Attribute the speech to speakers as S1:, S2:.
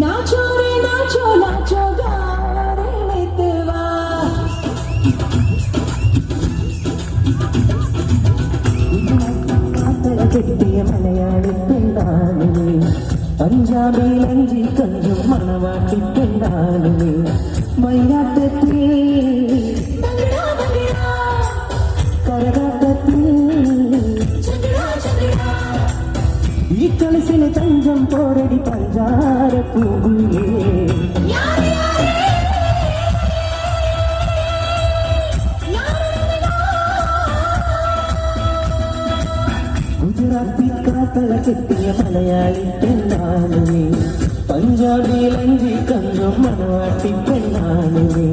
S1: नाचो रे नाचो नाचो गारे मितवा
S2: കെട്ടിയ മലയാളിപ്പെണ്ണാണിനെ പഞ്ചാബി ലഞ്ചി കഞ്ചും മണവാട്ടിപ്പെണ്ണാണിനെ മൈനാട്ടത്തിൽ மஞ்சார பூவியே குஜராத்தி காத்தல கெட்டிய மலையாளி பெண்ணானுமே பஞ்சாபி லஞ்சி கஞ்சம் மனவாட்டி பெண்ணானுமே